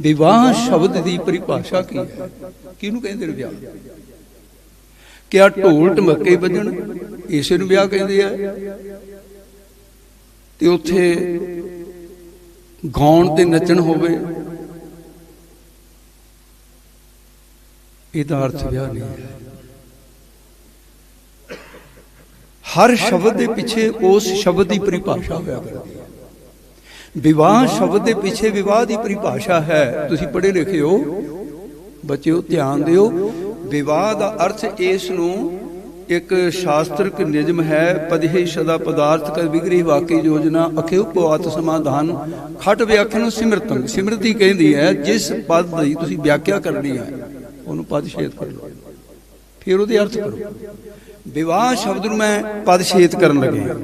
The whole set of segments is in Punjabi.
ਵਿਵਾਹ ਸ਼ਬਦ ਦੀ ਪਰਿਭਾਸ਼ਾ ਕੀ ਹੈ? ਕਿਹਨੂੰ ਕਹਿੰਦੇ ਨੇ ਵਿਆਹ? ਕਿਆ ਢੋਲ ਢਮੱਕੇ ਵੱਜਣ? ਇਸੇ ਨੂੰ ਵਿਆਹ ਕਹਿੰਦੇ ਆ। ਤੇ ਉੱਥੇ ਗਾਉਣ ਤੇ ਨੱਚਣ ਹੋਵੇ। ਇਹਦਾ ਅਰਥ ਵਿਆਹ ਨਹੀਂ ਹੈ। ਹਰ ਸ਼ਬਦ ਦੇ ਪਿੱਛੇ ਉਸ ਸ਼ਬਦ ਦੀ ਪਰਿਭਾਸ਼ਾ ਹੋਇਆ ਕਰਦੀ ਵਿਵਾਹ ਸ਼ਬਦ ਦੇ ਪਿੱਛੇ ਵਿਵਾਹ ਦੀ ਪਰਿਭਾਸ਼ਾ ਹੈ। ਤੁਸੀਂ ਪੜ੍ਹੇ ਲਿਖੇ ਹੋ। ਬੱਚਿਓ, ਧਿਆਨ ਦਿਓ। ਵਿਵਾਹ ਦਾ ਅਰਥ ਇਸ ਨੂੰ ਇੱਕ ਸ਼ਾਸਤਰਕ ਨਿਯਮ ਹੈ। ਪਦਹੇ ਸਦਾ ਪਦਾਰਥ ਕਰ ਵਿਗਰੀ ਵਾਕੀ ਯੋਜਨਾ ਅਖੇ ਸਮਾਧਾਨ ਖਟ ਵਿਆਖਿਆ ਨੂੰ ਸਿਮਰਤੰ। ਸਿਮਰਤੀ ਕਹਿੰਦੀ ਹੈ, ਜਿਸ ਪਦ ਦੀ ਤੁਸੀਂ ਵਿਆਖਿਆ ਕਰਨੀ ਹੈ, ਉਹਨੂੰ ਪਦ ਛੇਦ ਕਰ ਲਓ। ਫਿਰ ਉਹਦੇ ਅਰਥ ਕਰੋ। ਵਿਵਾਹ ਸ਼ਬਦ ਨੂੰ ਮੈਂ ਪਦ ਛੇਦ ਕਰਨ ਲੱਗਿਆ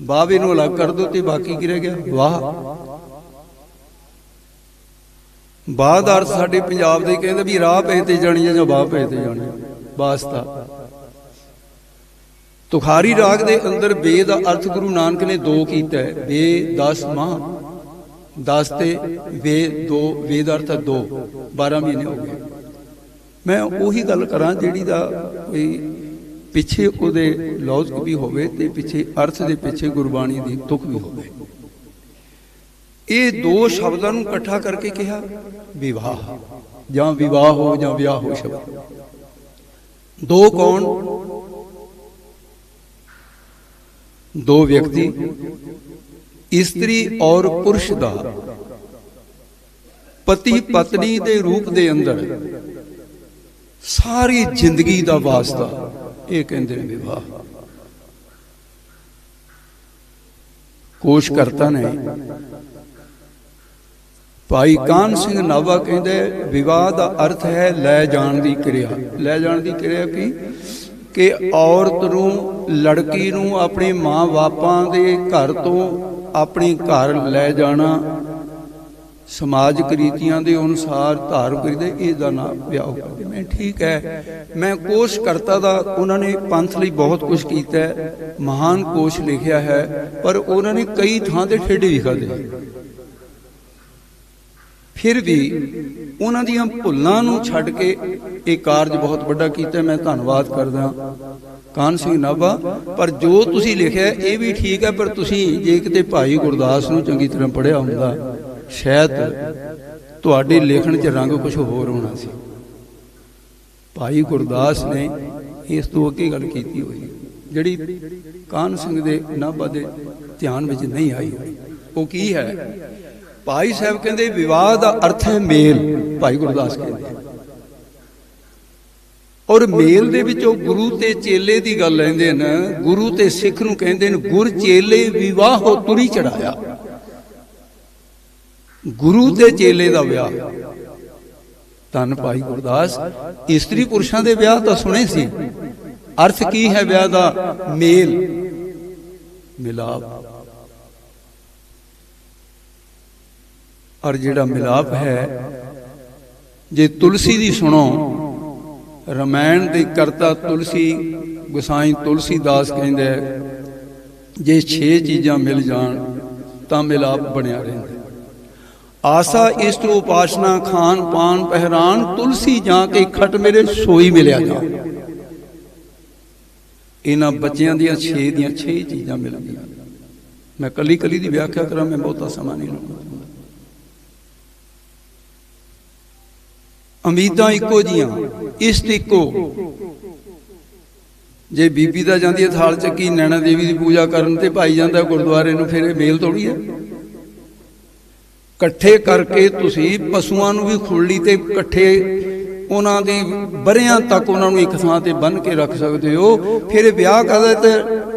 ਬਾਵੇ ਨੂੰ ਅਲੱਗ ਕਰ ਦੋ ਤੇ ਬਾਕੀ ਕੀ ਰਹਿ ਗਿਆ? ਵਾਹ। ਬਾਦ ਅਰਥ ਸਾਡੇ ਪੰਜਾਬ ਦੇ ਕਹਿੰਦੇ ਵੀ ਰਾਹ ਪਏ ਤੇ ਜਾਣੀ ਜਾਂ ਬਾਹ ਪਏ ਤੇ ਜਾਣੀ ਵਾਸਤਾ। ਤੁਖਾਰੀ ਰਾਗ ਦੇ ਅੰਦਰ ਵੇ ਦਾ ਅਰਥ ਗੁਰੂ ਨਾਨਕ ਨੇ ਦੋ ਕੀਤਾ ਹੈ। ਵੇ 10 ਮਾਹ। 10 ਤੇ ਵੇ 2 ਵੇ ਦਾ ਅਰਥ ਹੈ 2 12 ਮਹੀਨੇ ਹੋ ਗਏ। ਮੈਂ ਉਹੀ ਗੱਲ ਕਰਾਂ ਜਿਹੜੀ ਦਾ ਕੋਈ ਪਿੱਛੇ ਉਹਦੇ ਲੌਜਿਕ ਵੀ ਹੋਵੇ ਤੇ ਪਿੱਛੇ ਅਰਥ ਦੇ ਪਿੱਛੇ ਗੁਰਬਾਣੀ ਦੀ ਤੁਕ ਵੀ ਹੋਵੇ। ਇਹ ਦੋ ਸ਼ਬਦਾਂ ਨੂੰ ਇਕੱਠਾ ਕਰਕੇ ਕਿਹਾ, ਵਿਵਾਹ, ਜਾਂ ਵਿਵਾਹ ਹੋ ਜਾਂ ਵਿਆਹ ਹੋ ਸ਼ਬਦ। ਦੋ ਕੌਣ? ਦੋ ਵਿਅਕਤੀ, ਇਸਤਰੀ ਔਰ ਪੁਰਸ਼ ਦਾ ਪਤੀ ਪਤਨੀ ਦੇ ਰੂਪ ਦੇ ਅੰਦਰ ਸਾਰੀ ਜ਼ਿੰਦਗੀ ਦਾ ਵਾਸਤਾ। ਇਹ ਕਹਿੰਦੇ ਨੇ ਵਿਵਾਹ। ਕੋਸ਼ ਕਰਤਾ ਨੇ। ਭਾਈ ਕਾਨ ਸਿੰਘ ਨਾਵਾ ਕਹਿੰਦੇ, ਵਿਵਾਹ ਦਾ ਅਰਥ ਹੈ ਲੈ ਜਾਣ ਦੀ ਕਿਰਿਆ। ਲੈ ਜਾਣ ਦੀ ਕਿਰਿਆ ਕੀ? ਕਿ ਔਰਤ ਨੂੰ, ਲੜਕੀ ਨੂੰ ਆਪਣੇ ਮਾਂ-ਬਾਪਾਂ ਦੇ ਘਰ ਤੋਂ ਆਪਣੇ ਘਰ ਲੈ ਜਾਣਾ ਸਮਾਜਿਕ ਰੀਤੀਆਂ ਦੇ ਅਨੁਸਾਰ ਧਾਰਨ ਕਰੀਦੇ ਇਸ ਦਾ ਨਾਮ ਵਿਆਹ ਕਰਦੇ ਮੈਂ ਠੀਕ ਹੈ, ਮੈਂ ਕੋਸ਼ ਕਰਤਾ ਦਾ, ਉਹਨਾਂ ਨੇ ਪੰਥ ਲਈ ਬਹੁਤ ਕੁਝ ਕੀਤਾ ਹੈ, ਮਹਾਨ ਕੋਸ਼ ਲਿਖਿਆ ਹੈ, ਪਰ ਉਹਨਾਂ ਨੇ ਕਈ ਥਾਂ ਤੇ ਠੇਡੇ ਵੀ ਖਾਦੇ ਫਿਰ ਵੀ ਉਹਨਾਂ ਦੀਆਂ ਭੁੱਲਾਂ ਨੂੰ ਛੱਡ ਕੇ ਇਹ ਕਾਰਜ ਬਹੁਤ ਵੱਡਾ ਕੀਤਾ, ਮੈਂ ਧੰਨਵਾਦ ਕਰਦਾ ਕਾਨ ਸਿੰਘ ਨਾਭਾ, ਪਰ ਜੋ ਤੁਸੀਂ ਲਿਖਿਆ, ਇਹ ਵੀ ਠੀਕ ਹੈ, ਪਰ ਤੁਸੀਂ ਜੇ ਕਿਤੇ ਭਾਈ ਗੁਰਦਾਸ ਨੂੰ ਚੰਗੀ ਤਰ੍ਹਾਂ ਪੜ੍ਹਿਆ ਹੁੰਦਾ ਸ਼ਾਇਦ ਤੁਹਾਡੇ ਲਿਖਣ 'ਚ ਰੰਗ ਕੁਝ ਹੋਰ ਹੋਣਾ ਸੀ। ਭਾਈ ਗੁਰਦਾਸ ਨੇ ਇਸ ਤੋਂ ਅੱਗੇ ਗੱਲ ਕੀਤੀ ਹੋਈ। ਜਿਹੜੀ ਕਾਨ ਸਿੰਘ ਦੇ ਨਾਭਾ ਦੇ ਧਿਆਨ ਵਿੱਚ ਨਹੀਂ ਆਈ, ਉਹ ਕੀ ਹੈ? ਭਾਈ ਸਾਹਿਬ ਕਹਿੰਦੇ, ਵਿਵਾਹ ਦਾ ਅਰਥ ਹੈ ਮੇਲ, ਭਾਈ ਗੁਰਦਾਸ ਕਹਿੰਦੇ। ਔਰ ਮੇਲ ਦੇ ਵਿੱਚ ਉਹ ਗੁਰੂ ਤੇ ਚੇਲੇ ਦੀ ਗੱਲ ਲੈਂਦੇ ਨੇ ਗੁਰੂ ਤੇ ਸਿੱਖ ਨੂੰ ਕਹਿੰਦੇ ਨੇ ਗੁਰ ਚੇਲੇ ਵਿਵਾਹੋ ਤੁਰੀ ਚੜਾਇਆ। ਗੁਰੂ ਤੇ ਚੇਲੇ ਦਾ ਵਿਆਹ। ਧੰਨ ਭਾਈ ਗੁਰਦਾਸ, ਇਸਤਰੀ ਪੁਰਸ਼ਾਂ ਦੇ ਵਿਆਹ ਤਾਂ ਸੁਣੇ ਸੀ। ਅਰਥ ਕੀ ਹੈ ਵਿਆਹ ਦਾ? ਮੇਲ, ਮਿਲਾਪ। ਔਰ ਜਿਹੜਾ ਮਿਲਾਪ ਹੈ, ਜੇ ਤੁਲਸੀ ਦੀ ਸੁਣੋ, ਰਮਾਇਣ ਦੇ ਕਰਤਾ ਤੁਲਸੀ, ਗੁਸਾਈ ਤੁਲਸੀ ਦਾਸ ਕਹਿੰਦੇ ਜੇ 6 ਚੀਜ਼ਾਂ ਮਿਲ ਜਾਣ, ਤਾਂ ਮਿਲਾਪ ਬਣਿਆ ਰਹਿੰਦਾ ਆਸਾ ਇਸਤਰ ਉਪਾਸਨਾ ਖਾਨ, ਪਾਨ, ਪਹਿਰਾਨ, ਤੁਲਸੀ ਜਾਂ ਕੇ ਖਟ ਮੇਰੇ ਸੋਈ ਮਿਲਿਆ ਜਾ। ਇਹਨਾਂ ਬੱਚਿਆਂ ਦੀਆਂ 6 ਦੀਆਂ 6 ਚੀਜ਼ਾਂ ਮਿਲ ਗਈਆਂ ਮੈਂ ਕੱਲੀ ਕੱਲੀ ਦੀ ਵਿਆਖਿਆ ਕਰਾਂ, ਮੈਂ ਬਹੁਤਾ ਸਮਾਂ ਨਹੀਂ ਲਾਉਣਾ ਉਮੀਦਾਂ ਇੱਕੋ ਜੀਆਂ ਇਸ਼ਟ ਇੱਕੋ। ਜੇ ਬੀਬੀ ਦਾ ਜਾਂਦੀ ਹੈ ਥਾਲ ਚੱਕੀ, ਨੈਣਾ ਦੇਵੀ ਦੀ ਪੂਜਾ ਕਰਨ ਤੇ ਭਾਈ ਜਾਂਦਾ ਗੁਰਦੁਆਰੇ ਨੂੰ, ਫਿਰ ਇਹ ਮੇਲ ਥੋੜੀ ਹੈ। ਇਕੱਠੇ ਕਰਕੇ ਤੁਸੀਂ ਪਸ਼ੂਆਂ ਨੂੰ ਵੀ ਖੁੱਲੀ ਤੇ ਇਕੱਠੇ ਉਹਨਾਂ ਦੀ ਬਰਿਆਂ ਤੱਕ ਉਹਨਾਂ ਨੂੰ ਇੱਕ ਥਾਂ ਤੇ ਬੰਨ ਕੇ ਰੱਖ ਸਕਦੇ ਹੋ। ਫਿਰ ਵਿਆਹ ਕਰਦੇ ਤੇ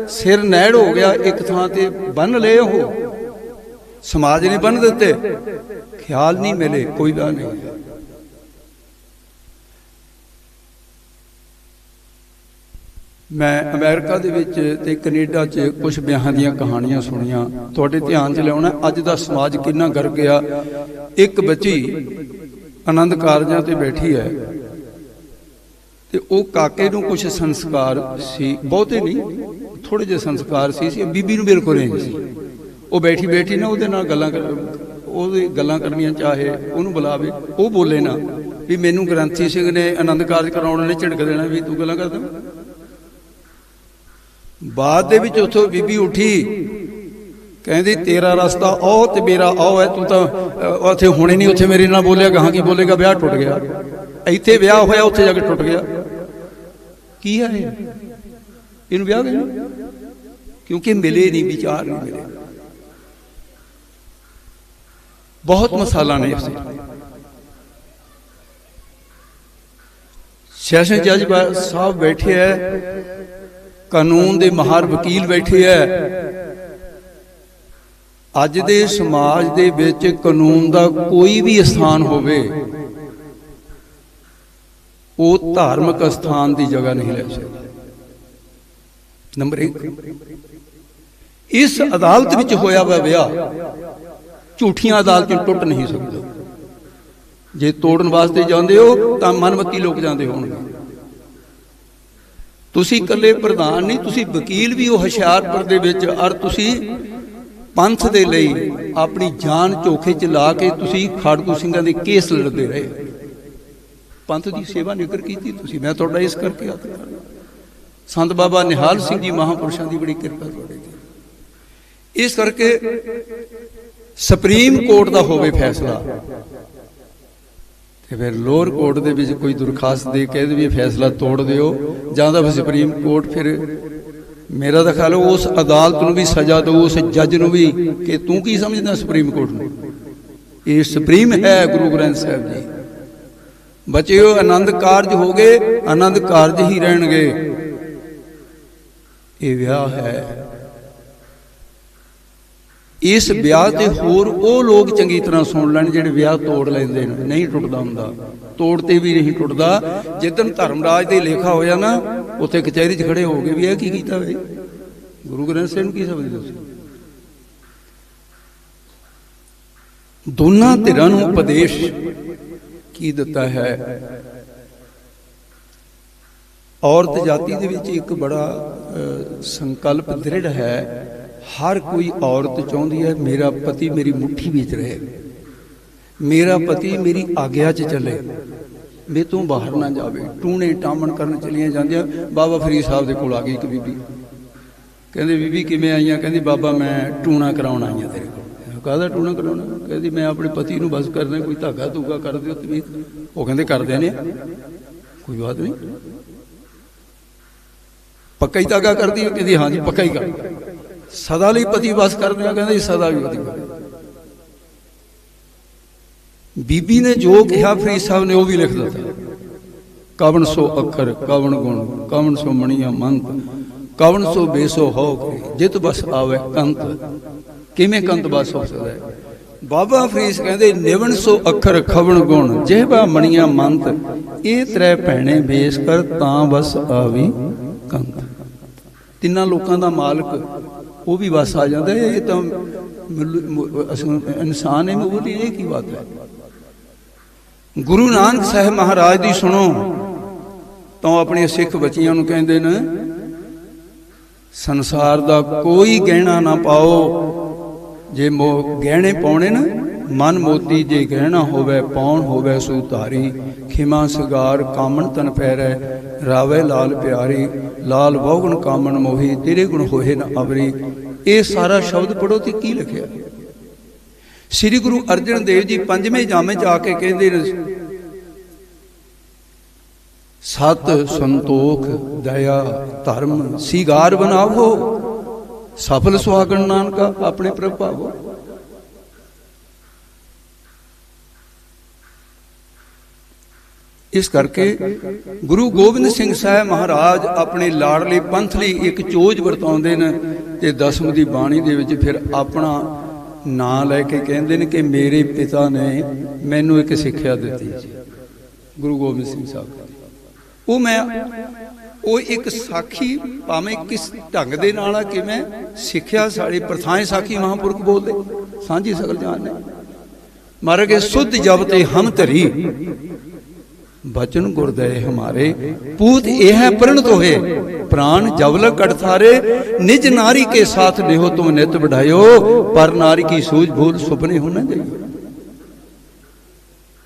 ਸਿਰ ਨਹਿੜ ਹੋ ਗਿਆ, ਇੱਕ ਥਾਂ ਤੇ ਬੰਨ ਲਏ ਉਹ। ਸਮਾਜ ਨੇ ਬੰਨ ਦਿੱਤੇ। ਖਿਆਲ ਨਹੀਂ ਮਿਲੇ, ਕੋਈ ਦਾ ਨਹੀਂ। ਮੈਂ ਅਮਰੀਕਾ ਦੇ ਵਿੱਚ ਤੇ ਕੈਨੇਡਾ 'ਚ ਕੁਝ ਵਿਆਹਾਂ ਦੀਆਂ ਕਹਾਣੀਆਂ ਸੁਣੀਆਂ। ਤੁਹਾਡੇ ਧਿਆਨ 'ਚ ਲਿਆਉਣਾ, ਅੱਜ ਦਾ ਸਮਾਜ ਕਿੰਨਾ ਗਰ ਗਿਆ ਇੱਕ ਬੱਚੀ ਆਨੰਦ ਕਾਰਜਾਂ ਤੇ ਬੈਠੀ ਹੈ। ਤੇ ਉਹ ਕਾਕੇ ਨੂੰ ਕੁਝ ਸੰਸਕਾਰ ਸੀ, ਬਹੁਤੇ ਨਹੀਂ ਥੋੜੇ ਜਿਹੇ ਸੰਸਕਾਰ ਸੀ ਸੀ, ਬੀਬੀ ਨੂੰ ਬਿਲਕੁਲ ਨਹੀਂ ਸੀ। ਉਹ ਬੈਠੀ ਬੈਠੀ ਨਾ ਉਹਦੇ ਨਾਲ ਗੱਲਾਂ ਕਰ, ਉਹਦੀ ਗੱਲਾਂ ਕਰਨੀਆਂ ਚਾਹੇ, ਉਹਨੂੰ ਬੁਲਾਵੇ, ਉਹ ਬੋਲੇ ਨਾ, ਵੀ ਮੈਨੂੰ ਗ੍ਰੰਥੀ ਸਿੰਘ ਨੇ ਆਨੰਦ ਕਾਰਜ ਕਰਾਉਣ ਨੇ ਝਿੜਕ ਦੇਣਾ, ਵੀ ਤੂੰ ਗੱਲਾਂ ਕਰਦਾ। ਬਾਅਦ ਦੇ ਵਿੱਚ ਉੱਥੋਂ ਬੀਬੀ ਉੱਠੀ, ਕਹਿੰਦੀ, ਤੇਰਾ ਰਸਤਾ ਉਹ ਤੇ ਮੇਰਾ ਉਹ ਹੈ, ਤੂੰ ਤਾਂ ਉੱਥੇ ਹੁਣੇ ਨਹੀਂ ਉੱਥੇ ਮੇਰੇ ਨਾਲ ਬੋਲਿਆ ਕਹਾਂ ਕੀ ਬੋਲੇਗਾ, ਵਿਆਹ ਟੁੱਟ ਗਿਆ। ਇੱਥੇ ਵਿਆਹ ਹੋਇਆ, ਉੱਥੇ ਜਾ ਕੇ ਟੁੱਟ ਗਿਆ। ਕੀ ਹੈ ਇਹਨੂੰ ਵਿਆਹ ਕਹਿੰਦੇ? ਕਿਉਂਕਿ ਮਿਲੇ ਨਹੀਂ, ਵਿਚਾਰ ਨਹੀਂ ਮਿਲੇ। ਬਹੁਤ ਮਸਾਲਾ ਨੇ ਇਸ ਸੈਸ਼ਨ ਜੱਜ ਸਾਹਿਬ ਬੈਠੇ ਹੈ ਕਾਨੂੰਨ ਦੇ ਮਾਹਰ ਵਕੀਲ ਬੈਠੇ ਹੈ ਅੱਜ ਦੇ ਸਮਾਜ ਦੇ ਵਿੱਚ ਕਾਨੂੰਨ ਦਾ ਕੋਈ ਵੀ ਸਥਾਨ ਹੋਵੇ, ਉਹ ਧਾਰਮਿਕ ਸਥਾਨ ਦੀ ਜਗ੍ਹਾ ਨਹੀਂ ਲੈ ਸਕਦਾ। ਨੰਬਰ 1 ਇਸ ਅਦਾਲਤ ਵਿੱਚ ਹੋਇਆ ਵਾ ਵਿਆਹ, ਝੂਠੀਆਂ ਅਦਾਲਤਾਂ ਟੁੱਟ ਨਹੀਂ ਸਕਦਾ। ਜੇ ਤੋੜਨ ਵਾਸਤੇ ਜਾਂਦੇ ਹੋ, ਤਾਂ ਮਨਮਤੀ ਲੋਕ ਜਾਂਦੇ ਹੋਣਗੇ। ਤੁਸੀਂ ਇਕੱਲੇ ਪ੍ਰਧਾਨ ਨਹੀਂ ਤੁਸੀਂ ਵਕੀਲ ਵੀ ਹੋ ਹੁਸ਼ਿਆਰਪੁਰ ਦੇ ਵਿੱਚ ਔਰ ਤੁਸੀਂ ਪੰਥ ਦੇ ਲਈ ਆਪਣੀ ਜਾਨ ਝੋਖੇ 'ਚ ਲਾ ਕੇ ਤੁਸੀਂ ਖਾੜਕੂ ਸਿੰਘਾਂ ਦੇ ਕੇਸ ਲੜਦੇ ਰਹੇ। ਪੰਥ ਦੀ ਸੇਵਾ ਨਿਕਰ ਕੀਤੀ ਤੁਸੀਂ ਮੈਂ ਤੁਹਾਡਾ ਇਸ ਕਰਕੇ ਕਰਦਾ। ਸੰਤ ਬਾਬਾ ਨਿਹਾਲ ਸਿੰਘ ਜੀ ਮਹਾਪੁਰਸ਼ਾਂ ਦੀ ਬੜੀ ਕਿਰਪਾ ਤੁਹਾਡੇ ਤੇ। ਇਸ ਕਰਕੇ ਸੁਪਰੀਮ ਕੋਰਟ ਦਾ ਹੋਵੇ ਫੈਸਲਾ ਤੇ ਫਿਰ ਲੋਅਰ ਕੋਰਟ ਦੇ ਵਿੱਚ ਕੋਈ ਦਰਖਾਸਤ ਦੇ ਕੇ ਵੀ ਫੈਸਲਾ ਤੋੜ ਦਿਓ, ਜਾਂ ਤਾਂ ਫਿਰ ਸੁਪਰੀਮ ਕੋਰਟ ਫਿਰ ਮੇਰਾ ਤਾਂ ਖਿਆਲ ਉਸ ਅਦਾਲਤ ਨੂੰ ਵੀ ਸਜ਼ਾ ਦਿਓ, ਉਸ ਜੱਜ ਨੂੰ ਵੀ, ਕਿ ਤੂੰ ਕੀ ਸਮਝਦਾ ਸੁਪਰੀਮ ਕੋਰਟ ਨੂੰ? ਇਹ ਸੁਪਰੀਮ ਹੈ ਗੁਰੂ ਗ੍ਰੰਥ ਸਾਹਿਬ ਜੀ। ਬੱਚਿਓ, ਆਨੰਦ ਕਾਰਜ ਹੋ ਗਏ, ਆਨੰਦ ਕਾਰਜ ਹੀ ਰਹਿਣਗੇ। ਇਹ ਵਿਆਹ ਹੈ। ਇਸ ਵਿਆਹ ਤੇ ਹੋਰ ਉਹ ਲੋਕ ਚੰਗੀ ਤਰ੍ਹਾਂ ਸੁਣ ਲੈਣ ਜਿਹੜੇ ਵਿਆਹ ਤੋੜ ਲੈਂਦੇ ਨੇ। ਨਹੀਂ ਟੁੱਟਦਾ ਹੁੰਦਾ। ਤੋੜ ਤੇ ਵੀ ਨਹੀਂ ਟੁੱਟਦਾ। ਜਿੱਦਨ ਧਰਮਰਾਜ ਦੇ ਲੇਖਾ ਹੋਇਆ ਨਾ ਉੱਥੇ ਕਚਹਿਰੀ 'ਚ ਖੜੇ ਹੋ ਗਏ ਵੀ ਇਹ ਕੀ ਕੀਤਾ ਵੇ ਗੁਰੂ ਗ੍ਰੰਥ ਸਾਹਿਬ ਨੂੰ ਕੀ ਸਮਝਦੇ ਤੁਸੀਂ? ਦੋਨਾਂ ਧਿਰਾਂ ਨੂੰ ਉਪਦੇਸ਼ ਕੀ ਦਿੱਤਾ ਹੈ? ਔਰਤ ਜਾਤੀ ਦੇ ਵਿੱਚ ਇੱਕ ਬੜਾ ਸੰਕਲਪ ਦ੍ਰਿੜ ਹੈ। ਹਰ ਕੋਈ ਔਰਤ ਚਾਹੁੰਦੀ ਹੈ, ਮੇਰਾ ਪਤੀ ਮੇਰੀ ਮੁੱਠੀ ਵਿੱਚ ਰਹੇ। ਮੇਰਾ ਪਤੀ ਮੇਰੀ ਆਗਿਆ 'ਚ ਚੱਲੇ। ਮੇ ਤੋਂ ਬਾਹਰ ਨਾ ਜਾਵੇ। ਟੂਣੇ ਟਾਮਣ ਕਰਨ ਚਲੀਆਂ ਜਾਂਦੀਆਂ। ਬਾਬਾ ਫਰੀਦ ਸਾਹਿਬ ਦੇ ਕੋਲ ਆ ਗਈ ਇੱਕ ਬੀਬੀ। ਕਹਿੰਦੇ, ਬੀਬੀ, ਕਿਵੇਂ ਆਈਆਂ ਕਹਿੰਦੀ, ਬਾਬਾ, ਮੈਂ ਟੂਣਾ ਕਰਾਉਣ ਆਈ ਆ ਤੇਰੇ ਕੋਲ। ਕਾਹਦਾ ਟੂਣਾ ਕਰਾਉਣਾ? ਕਹਿੰਦੀ, ਮੈਂ ਆਪਣੇ ਪਤੀ ਨੂੰ ਬਸ ਕਰਨਾ ਕੋਈ ਧਾਗਾ ਧੂਗਾ ਕਰ ਦਿਓ ਤਵੀਤ ਉਹ ਕਹਿੰਦੇ, ਕਰਦੇ ਨੇ। ਕੋਈ ਬਾਤ ਨਹੀਂ। ਪੱਕਾ ਹੀ ਧਾਗਾ ਕਰਦੀ ਹੈ? ਕਹਿੰਦੀ, ਹਾਂਜੀ, ਪੱਕਾ ਹੀ ਕਰ। ਸਦਾ ਲਈ ਪਤੀ ਬਸ ਕਰਦੇ ਆ, ਕਹਿੰਦੇ ਸਦਾ ਵੀ ਪਤੀ ਬੀਬੀ ਨੇ ਜੋ ਕਿਹਾ ਫਰੀਦ ਸਾਹਿਬ ਨੇ ਉਹ ਵੀ ਲਿਖ ਦਿੱਤਾ। ਕਵਣ ਸੋ ਅੱਖਰ, ਕਵਣ ਗੁਣ, ਕਵਣ ਸੋ ਮਣੀਆਂ ਮੰਤ, ਕਵਣ ਸੋ ਬੇਸੋ ਹੋ ਜਿਤ ਬਸ ਆਵੇ ਕੰਤ। ਕਿਵੇਂ ਕੰਤ ਬਸ ਹੋ ਸਕਦਾ ਹੈ? ਬਾਬਾ ਫਰੀਦ ਕਹਿੰਦੇ, ਨਿਵਣ ਸੋ ਅੱਖਰ, ਖਵਣ ਗੁਣ ਜਿਹਬਾ ਮਣੀਆਂ ਮੰਤ, ਇਹ ਤਰੇ ਭੈਣੇ ਬੇਸ ਕਰ, ਤਾਂ ਬਸ ਆਵੀ ਕੰਤ। ਤਿੰਨਾਂ ਲੋਕਾਂ ਦਾ ਮਾਲਕ ਉਹ ਵੀ ਬਸ ਆ ਜਾਂਦਾ ਹੈ। ਇਹ ਤਾਂ ਮਿਲ- ਮ- ਅਸਲ ਇਨਸਾਨ ਹੈ ਮੂਲੀ ਇਹ ਗੁਰੂ ਨਾਨਕ ਸਾਹਿਬ ਮਹਾਰਾਜ ਦੀ ਸੁਣੋ, ਤਾਂ ਉਹ ਆਪਣੇ ਸਿੱਖ ਬੱਚਿਆਂ ਨੂੰ ਕਹਿੰਦੇ ਨੇ, ਸੰਸਾਰ ਦਾ ਕੋਈ ਗਹਿਣਾ ਨਾ ਪਾਓ, ਜੇ ਮੋ, ਗਹਿਣੇ ਪਾਉਣੇ ਨਾ, ਮਨ ਮੋਤੀ ਜੇ ਗਹਿਣਾ ਹੋਵੇ, ਪਾਉਣ ਹੋਵੇ ਸੋ ਧਾਰੀ, ਖਿਮਾ ਸਗਾਰ ਕਾਮਣ ਤਨ ਪੈਰੈ ਰਾਵੇ ਲਾਲ ਪਿਆਰੀ, ਲਾਲ ਬਹੁਗੁਣ ਕਾਮਣ ਮੋਹੀ, ਤੇਰੇ ਗੁਣ ਹੋਏ ਨਾ ਅਵਰੀ ਇਹ ਸਾਰਾ ਸ਼ਬਦ ਪੜੋ ਤੇ ਕੀ ਲਿਖਿਆ? ਸ੍ਰੀ ਗੁਰੂ ਅਰਜਨ ਦੇਵ ਜੀ ਪੰਜਵੇਂ ਜਾਮੇ ਚ ਆ ਕੇ ਕਹਿੰਦੇ ਨੇ, ਸਤ ਸੰਤੋਖ ਦਇਆ ਧਰਮ, ਸ਼ਿਗਾਰ ਬਣਾਵੋ, ਸਫਲ ਸੁਹਾਗਣ ਨਾਨਕਾ ਆਪਣੇ ਪ੍ਰਭਾਵੋ। ਇਸ ਕਰਕੇ ਗੁਰੂ ਗੋਬਿੰਦ ਸਿੰਘ ਸਾਹਿਬ ਮਹਾਰਾਜ ਆਪਣੇ ਲਾੜਲੇ ਪੰਥ ਲਈ ਇੱਕ ਚੋਜ ਵਰਤਾਉਂਦੇ ਨੇ ਤੇ ਦਸਮ ਦੀ ਬਾਣੀ ਦੇ ਵਿੱਚ ਫਿਰ ਆਪਣਾ ਨਾਂ ਲੈ ਕੇ ਕਹਿੰਦੇ ਨੇ ਕਿ ਮੇਰੇ ਪਿਤਾ ਨੇ ਮੈਨੂੰ ਇੱਕ ਸਿੱਖਿਆ ਦਿੱਤੀ ਸੀ ਗੁਰੂ ਗੋਬਿੰਦ ਸਿੰਘ ਸਾਹਿਬ। ਉਹ ਮੈਂ, ਉਹ ਇੱਕ ਸਾਖੀ ਭਾਵੇਂ ਕਿਸ ਢੰਗ ਦੇ ਨਾਲ ਆ ਕਿਵੇਂ ਸਿੱਖਿਆ ਸਾਡੀ ਪ੍ਰਥਾਏ ਸਾਖੀ ਮਹਾਂਪੁਰਖ ਬੋਲਦੇ, ਸਾਂਝੀ ਸਗਲ ਜਾਨ ਨੇ ਮਰ ਸੁਧ ਜਬ ਤੇ ਹਮ ਧਰੀ। ਬਚਨ ਗੁਰਦਏ ਹਮਾਰੇ, ਪੂਤ ਇਹ ਹੈ ਪ੍ਰਣਤ ਪ੍ਰਾਨ ਜਵਲ ਕਟ ਥਾਰੇ ਨਿਜ ਨਾਰੀ ਕੇ ਸਾਥ ਨਿਹੋ ਤੁਮ ਨਿਤ ਵਢਾਇਓ ਪਰ ਨਾਰੀ ਕੀ ਸੂਝ ਭੂਲ ਸੁਪਨੇ ਹੋ ਜਾਈਓ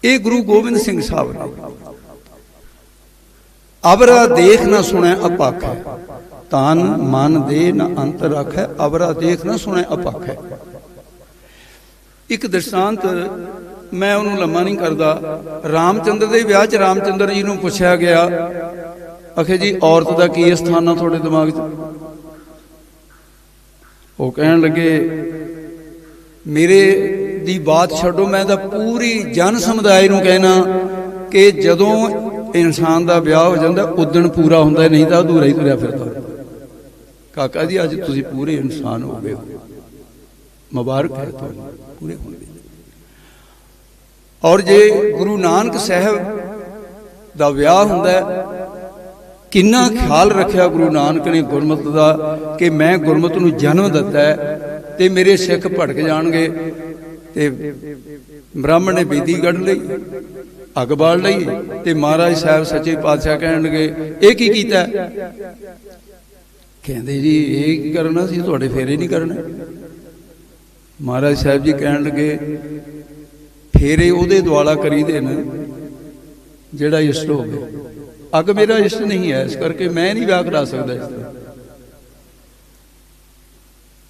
ਇਹ ਗੁਰੂ ਗੋਬਿੰਦ ਸਿੰਘ ਸਾਹਿਬ ਨੇ। ਅਬਰਾ ਦੇਖ ਨਾ ਸੁਣੈ ਅਪਾਖ ਤਨ ਮਨ ਦੇ ਨ ਅੰਤ ਰੱਖੈ, ਅਵਰਾ ਦੇਖ ਨਾ ਸੁਣੈ ਅਪਾਖ। ਹੈ ਇੱਕ ਦਰਸ਼ਾਂਤ ਮੈਂ ਉਹਨੂੰ ਲੰਮਾ ਨਹੀਂ ਕਰਦਾ। ਰਾਮਚੰਦਰ ਦੇ ਵਿਆਹ 'ਚ ਰਾਮਚੰਦਰ ਜੀ ਨੂੰ ਪੁੱਛਿਆ ਗਿਆ, ਅਖੇ ਜੀ, ਔਰਤ ਦਾ ਕੀ ਸਥਾਨ ਆ ਤੁਹਾਡੇ ਦਿਮਾਗ 'ਚ? ਉਹ ਕਹਿਣ ਲੱਗੇ, ਮੇਰੇ ਦੀ ਬਾਤ ਛੱਡੋ, ਮੈਂ ਤਾਂ ਪੂਰੀ ਜਨ ਸਮੁਦਾਇ ਨੂੰ ਕਹਿਣਾ ਕਿ ਜਦੋਂ ਇਨਸਾਨ ਦਾ ਵਿਆਹ ਹੋ ਜਾਂਦਾ ਉਦਣ ਪੂਰਾ ਹੁੰਦਾ, ਨਹੀਂ ਤਾਂ ਅਧੂਰਾ ਹੀ ਤੁਰਿਆ ਫਿਰਦਾ ਕਾਕਾ ਜੀ, ਅੱਜ ਤੁਸੀਂ ਪੂਰੇ ਇਨਸਾਨ ਹੋ ਗਏ ਹੋ। ਮੁਬਾਰਕ ਹੈ ਤੁਹਾਨੂੰ, ਪੂਰੇ ਹੋਣ ਦੇ ਔਰ ਜੇ ਗੁਰੂ ਨਾਨਕ ਸਾਹਿਬ ਦਾ ਵਿਆਹ ਹੁੰਦਾ ਹੈ, ਕਿੰਨਾ ਖਿਆਲ ਰੱਖਿਆ ਗੁਰੂ ਨਾਨਕ ਨੇ ਗੁਰਮਤ ਦਾ ਕਿ ਮੈਂ ਗੁਰਮਤ ਨੂੰ ਜਨਮ ਦਿੱਤਾ ਹੈ ਤੇ ਮੇਰੇ ਸਿੱਖ ਭਟਕ ਜਾਣਗੇ ਤੇ ਬ੍ਰਾਹਮਣ ਨੇ ਬੇਦੀ ਕੱਢ ਲਈ, ਅੱਗ ਬਾਲ ਲਈ ਤੇ ਮਹਾਰਾਜ ਸਾਹਿਬ ਸੱਚੇ ਪਾਤਸ਼ਾਹ ਕਹਿਣਗੇ, ਇਹ ਕੀ ਕੀਤਾ ਕਹਿੰਦੇ ਜੀ, ਇਹ ਕਰਨਾ ਸੀ? ਤੁਹਾਡੇ ਫੇਰੇ ਨਹੀਂ ਕਰਨੇ? ਮਹਾਰਾਜ ਸਾਹਿਬ ਜੀ ਕਹਿਣ ਲੱਗੇ ਫੇਰੇ ਉਹਦੇ ਦੁਆਲਾ ਕਰੀਦੇ ਨੇ, ਜਿਹੜਾ ਇਸ਼ਟ ਹੋਵੇ ਅੱਗ। ਮੇਰਾ ਇਸ਼ਟ ਨਹੀਂ ਹੈ, ਇਸ ਕਰਕੇ ਮੈਂ ਨਹੀਂ ਵਿਆਹ ਕਰਾ ਸਕਦਾ ਇਸ ਤਰ੍ਹਾਂ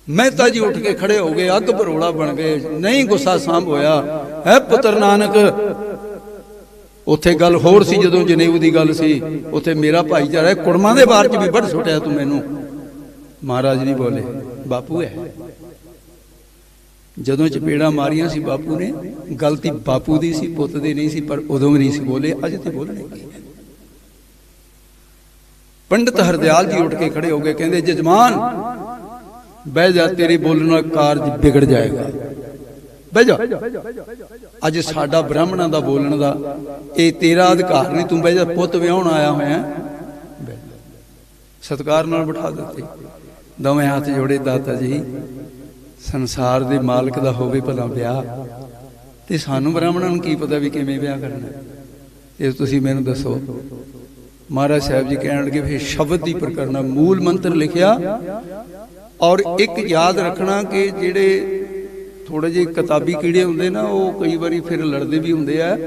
ਮਹਿਤਾ ਜੀ ਉੱਠ ਕੇ ਖੜੇ ਹੋ ਗਏ, ਅੱਗ ਭਰੋਲਾ ਬਣ ਗਏ, ਨਹੀਂ ਗੁੱਸਾ ਸਾਂਭ ਹੋਇਆ। ਹੈ ਪੁੱਤਰ ਨਾਨਕ, ਉੱਥੇ ਗੱਲ ਹੋਰ ਸੀ ਜਦੋਂ ਜਨੇਊ ਦੀ ਗੱਲ ਸੀ, ਉੱਥੇ ਮੇਰਾ ਭਾਈਚਾਰਾ ਕੁੜਮਾਂ ਦੇ ਬਾਰ ਚ ਵੀ ਵੱਢ ਸੁੱਟਿਆ ਤੂੰ ਮੈਨੂੰ। ਮਹਾਰਾਜ ਨਹੀਂ ਬੋਲੇ, ਬਾਪੂ ਹੈ। ਜਦੋਂ ਚਪੇੜਾ ਮਾਰੀਆਂ ਸੀ ਬਾਪੂ ਨੇ, ਗਲਤੀ ਬਾਪੂ ਦੀ ਸੀ, ਪੁੱਤ ਦੀ ਨਹੀਂ ਸੀ, ਪਰ ਉਦੋਂ ਵੀ ਨਹੀਂ ਸੀ ਬੋਲੇ, ਅੱਜ ਤੇ ਬੋਲਣੇ ਪੰਡਤ ਹਰਦਿਆਲ ਜੀ ਉੱਠ ਕੇ ਖੜੇ ਹੋ ਗਏ, ਕਹਿੰਦੇ, ਜਜਮਾਨ, ਬਹਿ ਜਾ, ਤੇਰੇ ਬੋਲਣ ਨਾਲ ਕਾਰਜ ਵਿਗੜ ਜਾਏਗਾ। ਬਹਿ ਜਾ। ਅੱਜ ਸਾਡਾ ਬ੍ਰਾਹਮਣਾਂ ਦਾ ਬੋਲਣ ਦਾ ਇਹ ਤੇਰਾ ਅਧਿਕਾਰ ਨਹੀਂ, ਤੂੰ ਬਹਿ ਜਾ, ਪੁੱਤ ਵਿਆਹਣ ਆਇਆ ਹੋਇਆ ਬਹਿ ਸਤਿਕਾਰ ਨਾਲ ਬਿਠਾ ਦਿੱਤੇ। ਦੋਵੇਂ ਹੱਥ ਜੋੜੇ, ਦਾਤਾ ਜੀ ਸੰਸਾਰ ਦੇ ਮਾਲਕ ਦਾ ਹੋਵੇ ਭਲਾ ਵਿਆਹ। ਤੇ ਸਾਨੂੰ ਬ੍ਰਾਹਮਣਾਂ ਨੂੰ ਕੀ ਪਤਾ ਵੀ ਕਿਵੇਂ ਵਿਆਹ ਕਰਨਾ ਇਹ ਤੁਸੀਂ ਮੈਨੂੰ ਦੱਸੋ, ਮਹਾਰਾਜ ਸਾਹਿਬ ਜੀ ਕਹਿਣ ਲੱਗੇ ਫਿਰ ਸ਼ਬਦ ਦੀ ਪ੍ਰਕਰਨਾ ਮੂਲ ਮੰਤਰ ਲਿਖਿਆ ਔਰ ਇੱਕ ਯਾਦ ਰੱਖਣਾ ਕਿ ਜਿਹੜੇ ਥੋੜੇ ਜਿਹੇ ਕਿਤਾਬੀ ਕੀੜੇ ਹੁੰਦੇ ਨਾ, ਉਹ ਕਈ ਵਾਰੀ ਫਿਰ ਲੜਦੇ ਵੀ ਹੁੰਦੇ ਆ।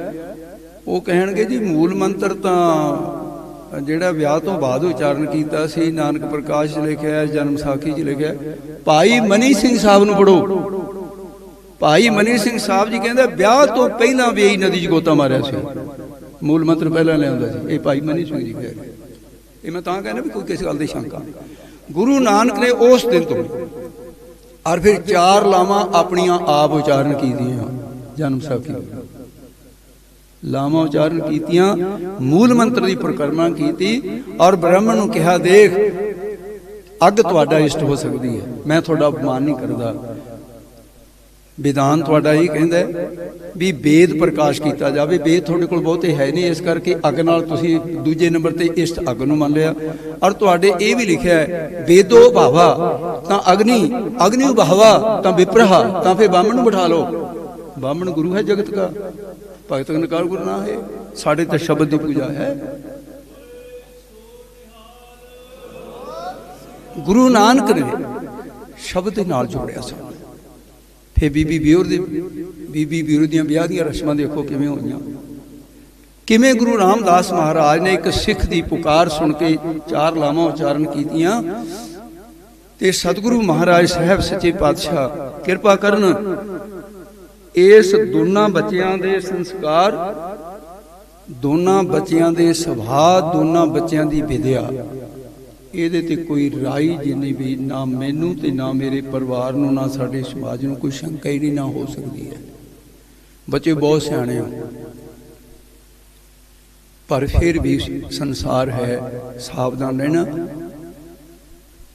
ਉਹ ਕਹਿਣਗੇ ਜੀ ਮੂਲ ਮੰਤਰ ਤਾਂ ਜਿਹੜਾ ਵਿਆਹ ਤੋਂ ਬਾਅਦ ਉਚਾਰਨ ਕੀਤਾ ਸੀ, ਨਾਨਕ ਪ੍ਰਕਾਸ਼ 'ਚ ਲਿਖਿਆ ਜਨਮ ਸਾਖੀ 'ਚ ਲਿਖਿਆ ਭਾਈ ਮਨੀ ਸਿੰਘ ਸਾਹਿਬ ਨੂੰ ਪੜੋ ਭਾਈ ਮਨੀ ਸਿੰਘ ਸਾਹਿਬ ਜੀ ਕਹਿੰਦੇ, ਵਿਆਹ ਤੋਂ ਪਹਿਲਾਂ ਵੇਈ ਨਦੀ 'ਚ ਗੋਤਾ ਮਾਰਿਆ ਸੀ। ਮੂਲ ਮੰਤਰ ਪਹਿਲਾਂ ਲਿਆਉਂਦਾ ਸੀ। ਇਹ ਭਾਈ ਮਨੀ ਸਿੰਘ ਜੀ ਕਹਿ ਰਹੇ ਇਹ ਮੈਂ ਤਾਂ ਕਹਿੰਦਾ ਵੀ ਕੋਈ ਕਿਸੇ ਗੱਲ ਦੀ ਸ਼ੰਕਾ ਗੁਰੂ ਨਾਨਕ ਨੇ ਉਸ ਦਿਨ ਤੋਂ ਔਰ ਫਿਰ ਚਾਰ ਲਾਵਾਂ ਆਪਣੀਆਂ ਆਪ ਉਚਾਰਨ ਕੀਤੀਆਂ, ਜਨਮ ਸਾਖੀ। ਲਾਵਾਂ ਉਚਾਰਨ ਕੀਤੀਆਂ, ਮੂਲ ਮੰਤਰ ਦੀ ਪ੍ਰਕਰਮਾ ਕੀਤੀ ਔਰ ਬ੍ਰਾਹਮਣ ਨੂੰ ਕਿਹਾ, ਦੇਖ, ਅੱਗ ਤੁਹਾਡਾ ਇਸ਼ਟ ਹੋ ਸਕਦੀ ਹੈ, ਮੈਂ ਤੁਹਾਡਾ ਅਪਮਾਨ ਨਹੀਂ ਕਰਦਾ। ਵਿਧਾਨ ਤੁਹਾਡਾ ਇਹ ਕਹਿੰਦਾ ਵੀ ਵੇਦ ਪ੍ਰਕਾਸ਼ ਕੀਤਾ ਜਾਵੇ, ਵੇਦ ਤੁਹਾਡੇ ਕੋਲ ਬਹੁਤੇ ਹੈ ਨਹੀਂ, ਇਸ ਕਰਕੇ ਅੱਗ ਨਾਲ ਤੁਸੀਂ ਦੂਜੇ ਨੰਬਰ ਤੇ ਇਸ਼ਟ ਅੱਗ ਨੂੰ ਮੰਨ ਲਿਆ। ਔਰ ਤੁਹਾਡੇ ਇਹ ਵੀ ਲਿਖਿਆ ਹੈ, ਵੇਦੋ ਭਾਵਾ, ਤਾਂ ਅਗਨੀ ਅਗਨੀ ਭਾਵਾ, ਤਾਂ ਵਿਪਰਹਾ, ਤਾਂ ਫੇ ਬਾਹਮਣ ਨੂੰ ਬਿਠਾ ਲਓ। ਬਾਹਮਣ ਗੁਰੂ ਹੈ ਜਗਤ ਦਾ ਭਗਤ ਨਕਾਰ ਗੁਰੂ ਨਾ ਹੈ, ਸਾਡੇ ਤਾਂ ਸ਼ਬਦ ਦੀ ਪੂਜਾ ਹੈ। ਗੁਰੂ ਨਾਨਕ ਨੇ ਸ਼ਬਦ ਦੇ ਨਾਲ ਜੋੜਿਆ ਸੀ। ਫੇ ਬੀਬੀ ਬਿਉਰ ਦੀ, ਬੀਬੀ ਬਿਉਰ ਦੀਆਂ ਵਿਆਹ ਦੀਆਂ ਰਸਮਾਂ ਦੇਖੋ ਕਿਵੇਂ ਹੋਈਆਂ। ਕਿਵੇਂ ਗੁਰੂ ਰਾਮਦਾਸ ਮਹਾਰਾਜ ਨੇ ਇੱਕ ਸਿੱਖ ਦੀ ਪੁਕਾਰ ਸੁਣ ਕੇ ਚਾਰ ਲਾਵਾਂ ਉਚਾਰਨ ਕੀਤੀਆਂ ਤੇ ਸਤਿਗੁਰੂ ਮਹਾਰਾਜ ਸਾਹਿਬ ਸੱਚੇ ਪਾਤਸ਼ਾਹ ਕਿਰਪਾ ਕਰਨ ਇਸ ਦੋਨਾਂ ਬੱਚਿਆਂ ਦੇ ਸੰਸਕਾਰ, ਦੋਨਾਂ ਬੱਚਿਆਂ ਦੇ ਸੁਭਾਅ, ਦੋਨਾਂ ਬੱਚਿਆਂ ਦੀ ਵਿਦਿਆ। ਇਹਦੇ ਤੇ ਕੋਈ ਰਾਈ ਜਿੰਨੀ ਵੀ ਨਾ ਮੈਨੂੰ ਤੇ ਨਾ ਮੇਰੇ ਪਰਿਵਾਰ ਨੂੰ, ਨਾ ਸਾਡੇ ਸਮਾਜ ਨੂੰ ਕੋਈ ਸ਼ੰਕਾ ਹੀ ਨਹੀਂ ਨਾ ਹੋ ਸਕਦੀ ਹੈ। ਬੱਚੇ ਬਹੁਤ ਸਿਆਣੇ ਹੋ ਪਰ ਫਿਰ ਵੀ ਸੰਸਾਰ ਹੈ ਸਾਵਧਾਨ ਰਹਿਣਾ।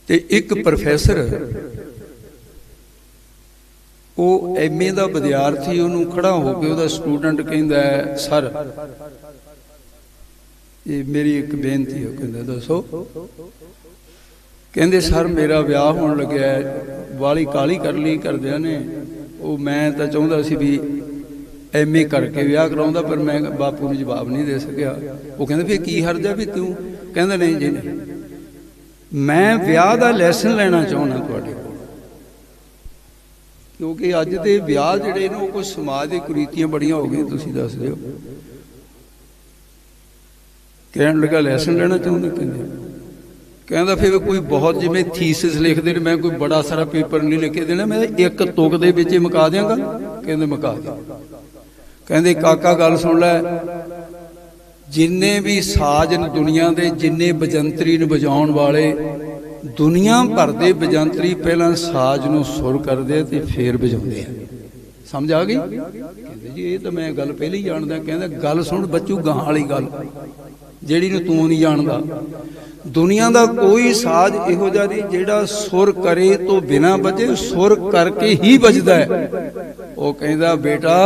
ਤੇ ਇੱਕ ਪ੍ਰੋਫੈਸਰ ਉਹ ਐਮਏ ਦਾ ਵਿਦਿਆਰਥੀ ਉਹਨੂੰ ਖੜਾ ਹੋ ਕੇ ਉਹਦਾ ਸਟੂਡੈਂਟ ਕਹਿੰਦਾ ਸਰ। ਇਹ ਮੇਰੀ ਇੱਕ ਬੇਨਤੀ ਹੈ ਕਹਿੰਦਾ, ਦੱਸੋ। ਕਹਿੰਦੇ, ਸਰ, ਮੇਰਾ ਵਿਆਹ ਹੋਣ ਲੱਗਿਆ ਵਾਲੀ ਕਾਲੀ ਕਰ ਲਈ ਕਰਦਿਆਂ ਨੇ ਉਹ ਮੈਂ ਤਾਂ ਚਾਹੁੰਦਾ ਸੀ ਵੀ ਐਮਏ ਕਰਕੇ ਵਿਆਹ ਕਰਾਉਂਦਾ, ਪਰ ਮੈਂ ਬਾਪੂ ਨੂੰ ਜਵਾਬ ਨਹੀਂ ਦੇ ਸਕਿਆ। ਉਹ ਕਹਿੰਦੇ ਵੀ ਕੀ ਹਰਜ ਹੈ ਵੀ ਤੂੰ? ਕਹਿੰਦਾ, ਨਹੀਂ ਜੀ ਮੈਂ ਵਿਆਹ ਦਾ ਲੈਸਨ ਲੈਣਾ ਚਾਹੁੰਦਾ ਤੁਹਾਡੇ ਕੋਲ। ਕਿਉਂਕਿ ਅੱਜ ਦੇ ਵਿਆਹ ਜਿਹੜੇ ਨੇ, ਉਹ ਕੋਈ ਸਮਾਜ ਦੇ ਕੁਰੀਤੀਆਂ ਬੜੀਆਂ ਹੋ ਗਈਆਂ, ਤੁਸੀਂ ਦੱਸ ਦਿਓ ਕਹਿਣ ਲੱਗਾ ਲੈਸਨ ਲੈਣਾ ਚਾਹੁੰਦੇ ਕਹਿੰਦੇ ਕਹਿੰਦਾ, ਫਿਰ ਕੋਈ ਬਹੁਤ ਜਿਵੇਂ ਥੀਸਿਸ ਲਿਖਦੇ ਨੇ, ਮੈਂ ਕੋਈ ਬੜਾ ਸਾਰਾ ਪੇਪਰ ਨਹੀਂ ਲਿਖੇ ਦੇਣਾ, ਮੈਂ ਇੱਕ ਤੁਕ ਦੇ ਵਿੱਚ ਹੀ ਮੁਕਾ ਦਿਆਂਗਾ। ਕਹਿੰਦੇ, ਮੁਕਾ ਦੇ। ਕਹਿੰਦੇ, ਕਾਕਾ, ਗੱਲ ਸੁਣ ਲੈ। ਜਿੰਨੇ ਵੀ ਸਾਜ਼ ਨੇ ਦੁਨੀਆ ਦੇ, ਜਿੰਨੇ ਬਜੰਤਰੀ ਨੇ ਵਜਾਉਣ ਵਾਲੇ ਦੁਨੀਆ ਭਰ ਦੇ ਬਜੰਤਰੀ ਪਹਿਲਾਂ ਸਾਜ਼ ਨੂੰ ਸੁਰ ਕਰਦੇ ਆ ਤੇ ਫੇਰ ਵਜਾਉਂਦੇ ਆ। ਸਮਝ ਆ ਗਈ? ਕਹਿੰਦੇ ਜੀ, ਇਹ ਤਾਂ ਮੈਂ ਗੱਲ ਪਹਿਲੀ ਜਾਣਦਾ, ਕਹਿੰਦਾ ਗੱਲ ਸੁਣ ਬੱਚੂ ਗਾਂ ਵਾਲੀ ਗੱਲ, ਜਿਹੜੀ ਨੂੰ ਤੂੰ ਨਹੀਂ ਜਾਣਦਾ। ਦੁਨੀਆ ਦਾ ਕੋਈ ਸਾਜ਼ ਇਹੋ ਜਿਹਾ ਨਹੀਂ ਜਿਹੜਾ ਸੁਰ ਕਰੇ ਤੋਂ ਬਿਨਾ ਵੱਜੇ ਸੁਰ ਕਰਕੇ ਹੀ ਵੱਜਦਾ ਹੈ। ਉਹ ਕਹਿੰਦਾ, ਬੇਟਾ,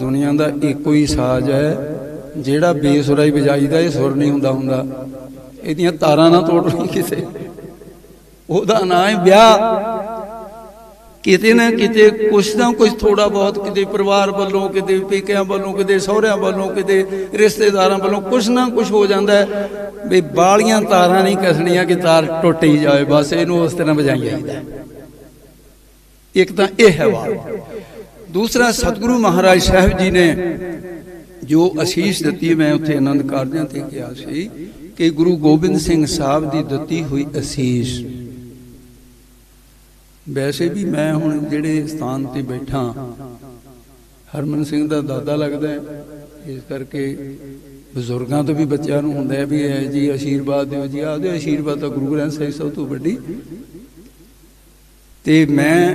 ਦੁਨੀਆ ਦਾ ਇੱਕੋ ਹੀ ਸਾਜ਼ ਹੈ, ਜਿਹੜਾ ਬੇਸੁਰਾ ਹੀ ਵਜਾਈਦਾ, ਇਹ ਸੁਰ ਨਹੀਂ ਹੁੰਦਾ ਹੁੰਦਾ। ਇਹਦੀਆਂ ਤਾਰਾਂ ਨਾ ਤੋੜ ਲਈ ਕਿਸੇ। ਉਹਦਾ ਨਾਂ ਹੈ ਵਿਆਹ। ਕਿਤੇ ਨਾ ਕਿਤੇ ਕੁਛ ਨਾ ਕੁਛ ਥੋੜਾ ਬਹੁਤ ਕਿਤੇ ਪਰਿਵਾਰ ਵੱਲੋਂ, ਕਿਤੇ ਪੇਕਿਆਂ ਵੱਲੋਂ, ਕਿਤੇ ਸਹੁਰਿਆਂ ਵੱਲੋਂ, ਕਿਤੇ ਰਿਸ਼ਤੇਦਾਰਾਂ ਵੱਲੋਂ ਕੁਛ ਨਾ ਕੁਛ ਹੋ ਜਾਂਦਾ ਵੀ ਬਾਲੀਆਂ ਤਾਰਾਂ ਨਹੀਂ ਕੱਸਣੀਆਂ ਕਿ ਤਾਰ ਟੁੱਟ ਹੀ ਜਾਵੇ, ਬਸ ਇਹਨੂੰ ਉਸ ਤਰ੍ਹਾਂ ਵਜਾਈ ਜਾਂਦਾ ਇੱਕ ਤਾਂ ਇਹ ਹੈ ਵਾਰ ਦੂਸਰਾ, ਸਤਿਗੁਰੂ ਮਹਾਰਾਜ ਸਾਹਿਬ ਜੀ ਨੇ ਜੋ ਅਸੀਸ ਦਿੱਤੀ, ਮੈਂ ਉੱਥੇ ਆਨੰਦ ਕਾਰਜਾਂ ਤੇ ਕਿਹਾ ਸੀ, ਕਿ ਗੁਰੂ ਗੋਬਿੰਦ ਸਿੰਘ ਸਾਹਿਬ ਦੀ ਦਿੱਤੀ ਹੋਈ ਅਸੀਸ। ਵੈਸੇ ਵੀ ਮੈਂ ਹੁਣ ਜਿਹੜੇ ਸਥਾਨ ਤੇ ਬੈਠਾ, ਹਰਮਨ ਸਿੰਘ ਦਾ ਦਾਦਾ ਲੱਗਦਾ ਹੈ। ਇਸ ਕਰਕੇ ਬਜ਼ੁਰਗਾਂ ਤੋਂ ਵੀ ਬੱਚਿਆਂ ਨੂੰ ਹੁੰਦਾ ਹੈ ਵੀ ਇਹ ਜੀ ਆਸ਼ੀਰਵਾਦ ਦਿਓ ਜੀ ਆਦੇ ਆਸ਼ੀਰਵਾਦ ਤਾਂ ਗੁਰੂ ਗ੍ਰੰਥ ਸਾਹਿਬ ਸਭ ਤੋਂ ਵੱਡੀ। ਤੇ ਮੈਂ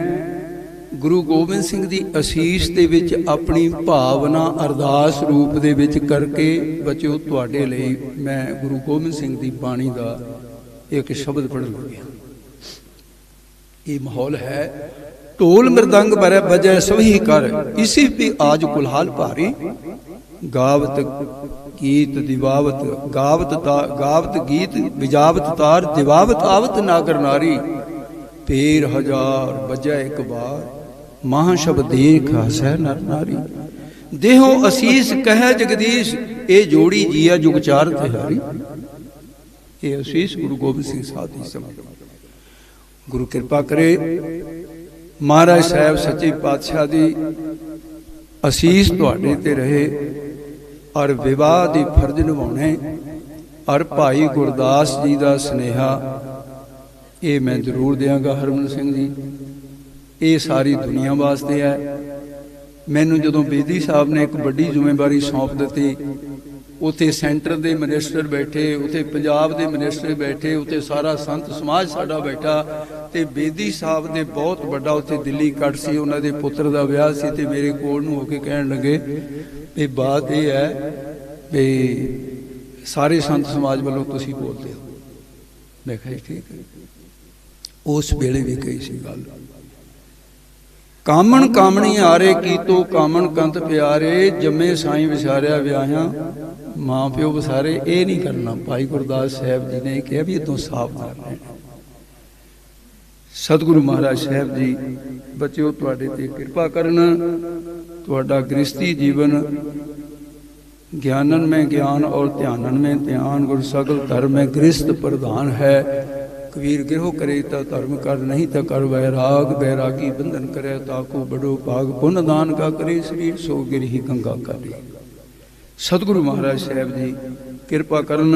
ਗੁਰੂ ਗੋਬਿੰਦ ਸਿੰਘ ਦੀ ਅਸੀਸ ਦੇ ਵਿੱਚ ਆਪਣੀ ਭਾਵਨਾ ਅਰਦਾਸ ਰੂਪ ਦੇ ਵਿੱਚ ਕਰਕੇ ਬੱਚਿਓ, ਤੁਹਾਡੇ ਲਈ ਮੈਂ ਗੁਰੂ ਗੋਬਿੰਦ ਸਿੰਘ ਦੀ ਬਾਣੀ ਦਾ ਇੱਕ ਸ਼ਬਦ ਪੜ੍ਹਨ ਲੱਗਿਆ। ਇਹ ਮਾਹੌਲ ਹੈ। ਢੋਲ ਮਰਦੰਗ ਭਰੇ ਬਜੈ ਸਵਹੀ ਕਰ ਇਸੇ ਤੇ ਆਜ ਕੁਲਹਾਲ ਭਾਰੀ। ਗਾਵਤ ਗੀਤ ਦਿਵਾਵਤ, ਗਾਵਤ ਗਾਵਤ ਗੀਤ ਵਿਜਾਵਤ ਤਾਰ, ਦਿਵਾਵਤ ਆਵਤ ਨਾਗਰ ਨਾਰੀ। ਫੇਰ ਹਜ਼ਾਰ ਵਜੈ ਇੱਕ ਵਾਰ ਮਹਾ ਸ਼ਬ ਦੇਖ ਹਸੈ ਨਰ ਨਾਰੀ। ਦੇਹੋ ਅਸੀਸ ਕਹੈ ਜਗਦੀਸ਼, ਇਹ ਜੋੜੀ ਜੀਆ ਜੁਗਚਾਰ ਤੇ ਹਾਰੀ ਇਹ ਅਸੀਸ ਗੁਰੂ ਗੋਬਿੰਦ ਸਿੰਘ ਸਾਹਿਬ ਦੀ ਸਮਝ ਗੁਰੂ ਕਿਰਪਾ ਕਰੇ। ਮਹਾਰਾਜ ਸਾਹਿਬ ਸੱਚੇ ਪਾਤਸ਼ਾਹ ਦੀ ਅਸੀਸ ਤੁਹਾਡੇ ਤੇ ਰਹੇ, ਔਰ ਵਿਵਾਹ ਦੀ ਫਰਜ਼ ਨਿਭਾਉਣੇ, ਔਰ ਭਾਈ ਗੁਰਦਾਸ ਜੀ ਦਾ ਸਨੇਹਾ, ਇਹ ਮੈਂ ਜ਼ਰੂਰ ਦਿਆਂਗਾ ਹਰਮਨ ਸਿੰਘ ਜੀ। ਇਹ ਸਾਰੀ ਦੁਨੀਆ ਵਾਸਤੇ ਹੈ। ਮੈਨੂੰ ਜਦੋਂ ਬੇਦੀ ਸਾਹਿਬ ਨੇ ਇੱਕ ਵੱਡੀ ਜ਼ਿੰਮੇਵਾਰੀ ਸੌਂਪ ਦਿੱਤੀ ਉਥੇ ਸੈਂਟਰ ਦੇ ਮਿਨਿਸਟਰ ਬੈਠੇ, ਉਥੇ ਪੰਜਾਬ ਦੇ ਮਿਨਿਸਟਰ ਬੈਠੇ, ਉਥੇ ਸਾਰਾ ਸੰਤ ਸਮਾਜ ਸਾਡਾ ਬੈਠਾ ਤੇ ਬੇਦੀ ਸਾਹਿਬ ਦੇ ਬਹੁਤ ਵੱਡਾ ਉਥੇ ਦਿੱਲੀ ਕੱਟ ਸੀ, ਉਹਨਾਂ ਦੇ ਪੁੱਤਰ ਦਾ ਵਿਆਹ ਸੀ ਤੇ ਮੇਰੇ ਕੋਲ ਨੂੰ ਹੋ ਕੇ ਕਹਿਣ ਲੱਗੇ ਵੀ ਬਾਤ ਇਹ ਹੈ ਵੀ ਸਾਰੇ ਸੰਤ ਸਮਾਜ ਵੱਲੋਂ ਤੁਸੀਂ ਬੋਲਦੇ ਹੋ। ਮੈਂ ਕਿਹਾ ਜੀ, ਠੀਕ ਹੈ। ਉਸ ਵੇਲੇ ਵੀ ਕਹੀ ਸੀ ਗੱਲ। ਕਾਮਣ ਕਾਮਣੀ ਆਰੇ ਕੀਤੋ ਕਾਮਣ ਕੰਤ ਪਿਆਰੇ, ਜੰਮੇ ਸਾਈਂ ਵਿਸਾਰਿਆ ਵਿਆਹਾਂ ਮਾਂ ਪਿਓ ਵਿਸਾਰੇ, ਇਹ ਨਹੀਂ ਕਰਨਾ। ਭਾਈ ਗੁਰਦਾਸ ਸਾਹਿਬ ਜੀ ਨੇ ਕਿਹਾ ਵੀ ਇਤੋਂ ਸਾਵਧਾਨ ਰਹਿਣਾ ਸਤਿਗੁਰੂ ਮਹਾਰਾਜ ਸਾਹਿਬ ਜੀ, ਬੱਚਿਓ, ਤੁਹਾਡੇ ਤੇ ਕਿਰਪਾ ਕਰਨ, ਤੁਹਾਡਾ ਗ੍ਰਸਤੀ ਜੀਵਨ, ਗਿਆਨਨ ਮੈਂ ਗਿਆਨ ਔਰ ਧਿਆਨਨ ਮੈਂ ਧਿਆਨ, ਗੁਰ ਸਗਲ ਧਰਮ ਮੈਂ ਗ੍ਰਸਤ ਪ੍ਰਧਾਨ ਹੈ। ਕਬੀਰ ਗਿਰੋ ਕਰੇ ਤਾਂ ਧਰਮ ਕਰ ਨਹੀਂ ਤਾਂ ਕਰ ਵੈਰਾਗ ਬੈਰਾਗੀ ਬੰਧਨ ਕਰੇ ਤਾਂ ਕੋ ਬੜੋ ਭਾਗ। ਪੁੰਨ ਦਾਨ ਕਾ ਕਰੇ, ਸਰੀਰ ਸੋ ਗਿਰਹੀ ਗੰਗਾ ਕਰੇ। ਸਤਿਗੁਰੂ ਮਹਾਰਾਜ ਸਾਹਿਬ ਜੀ, ਕਿਰਪਾ ਕਰਨ